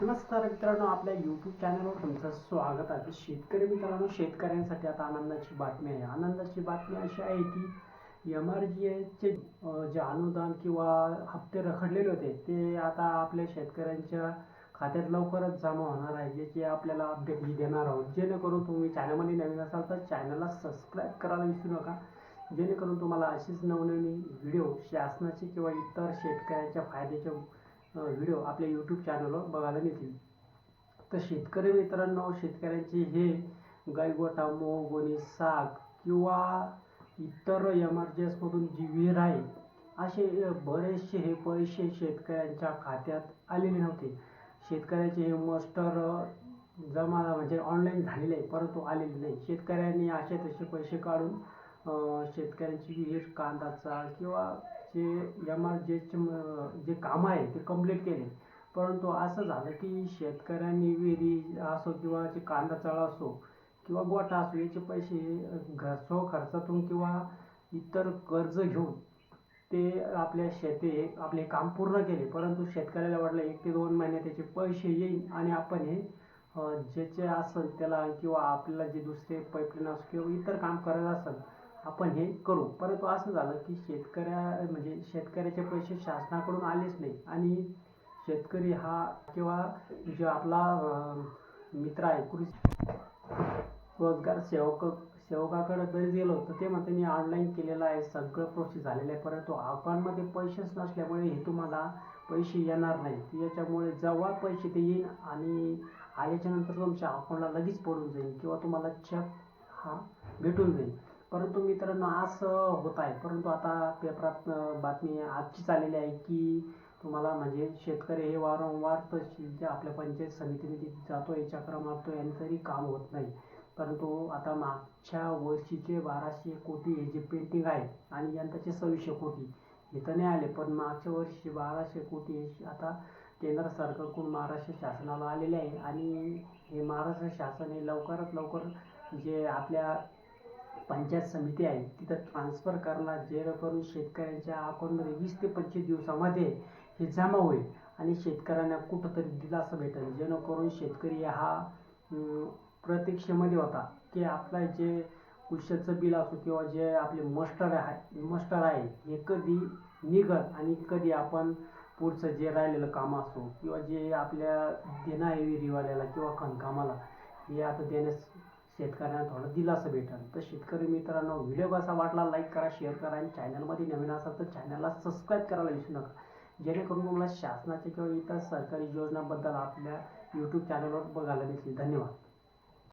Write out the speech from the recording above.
नमस्कार मित्रांनो आपल्या यूट्यूब चॅनलवर तुमचं स्वागत आहे. शेतकरी मित्रांनो शेतकऱ्यांसाठी आता आनंदाची बातमी आहे. आनंदाची बातमी अशी आहे की एम आर जी एचे जे अनुदान किंवा हप्ते रखडलेले होते ते आता आपल्या शेतकऱ्यांच्या खात्यात लवकरच जमा होणार आहे याची आपल्याला अपडेट ही देणार आहोत. जेणेकरून तुम्ही चॅनलमध्ये नवीन असाल तर चॅनलला सबस्क्राईब करायला विसरू नका. जेणेकरून तुम्हाला अशीच नवनवीन व्हिडिओ शासनाचे किंवा इतर शेतकऱ्यांच्या फायद्याच्या व्हिडिओ आपल्या यूट्यूब चॅनलवर बघायला मिळतील. तर शेतकरी मित्रांनो शेतकऱ्यांचे हे गायगोटा मूग साग किंवा इतर एम आर जी एसमधून जी विहीर आहे असे बरेचसे हे पैसे शेतकऱ्यांच्या खात्यात आलेले नव्हते. शेतकऱ्याचे हे मस्टर जमा म्हणजे ऑनलाईन झालेले आहे परंतु आलेले नाही. शेतकऱ्यांनी असे तसे पैसे काढून शेतकऱ्यांची विहीर कांदाचा किंवा जे एम आर जे जे कामं आहे ते कंप्लीट केले. परंतु असं झालं की शेतकऱ्यांनी विहिरी असो किंवा जे कांदा चाळा असो किंवा गोठा असो याचे पैसे घरचो खर्चातून किंवा इतर कर्ज घेऊन ते आपल्या शेती आपले काम पूर्ण केले. परंतु शेतकऱ्याला वाटलं एक ते दोन महिने त्याचे पैसे येईल आणि आपण हे ज्याचे असेल त्याला किंवा आपल्याला जे दुसरे पाईपलाईन असो किंवा इतर काम करत असेल आपण हे करू. परंतु असं झालं की शेतकऱ्या म्हणजे शेतकऱ्याचे पैसे शासनाकडून आलेच नाही. आणि शेतकरी हा किंवा जो आपला मित्र आहे कृषी रोजगार सेवक सेवकाकडे जरी गेलो तर ते म्हणते मी ऑनलाईन केलेलं आहे सगळं प्रोसेस झालेलं आहे. परंतु अकाउंटमध्ये पैसेच नसल्यामुळे हे तुम्हाला पैसे येणार नाही. याच्यामुळे जेव्हा पैसे ते येईन आणि आल्याच्यानंतर तुमच्या अकाउंटला लगेच पडून जाईल किंवा तुम्हाला चेक हा भेटून जाईल परंतु मित्रांनो असं होत आहे. परंतु आता पेपरात बातमी आजचीच आलेली आहे की तुम्हाला म्हणजे शेतकरी हे वारंवार तहसील जे आपल्या पंचायत समितीमध्ये जातोय चक्र मारतो आणि तरी काम होत नाही. परंतु आता मागच्या वर्षीचे बाराशे कोटी हे जे पेंटिंग आहे आणि यंदाचे सव्वीसशे कोटी हे तर नाही आले. पण मागच्या वर्षी बाराशे कोटी हे आता केंद्र सरकारकडून महाराष्ट्र शासनाला आलेले आहे. आणि हे महाराष्ट्र शासन हे लवकरात लवकर जे आपल्या पंचायत समिती आहे. तिथं ट्रान्सफर करणार जेणेकरून शेतकऱ्यांच्या अकाउंटमध्ये वीस ते पंचवीस दिवसामध्ये हे जमा होईल आणि शेतकऱ्यांना कुठंतरी दिलासा भेटेल. जेणेकरून शेतकरी हा प्रतीक्षेमध्ये होता की आपला जे कुशाचं बिल असो किंवा जे आपले मस्टर आहे मस्टर आहे हे कधी निघत आणि कधी आपण पुढचं जे राहिलेलं काम असो किंवा जे आपल्या देणं आहे विहिरीवाल्याला किंवा खणकामाला हे आता देण्यास शेतकऱ्यांना थोडं दिलासा भेटेल. तर शेतकरी मित्रांनो व्हिडिओ कसा वाटला लाईक करा शेअर करा आणि चॅनलमध्ये नवीन असाल तर चॅनलला सबस्क्राईब करायला विसरू नका. जेणेकरून तुम्हाला शासनाच्या किंवा इतर सरकारी योजनाबद्दल आपल्या यूट्यूब चॅनलवर बघायला मिळतील धन्यवाद.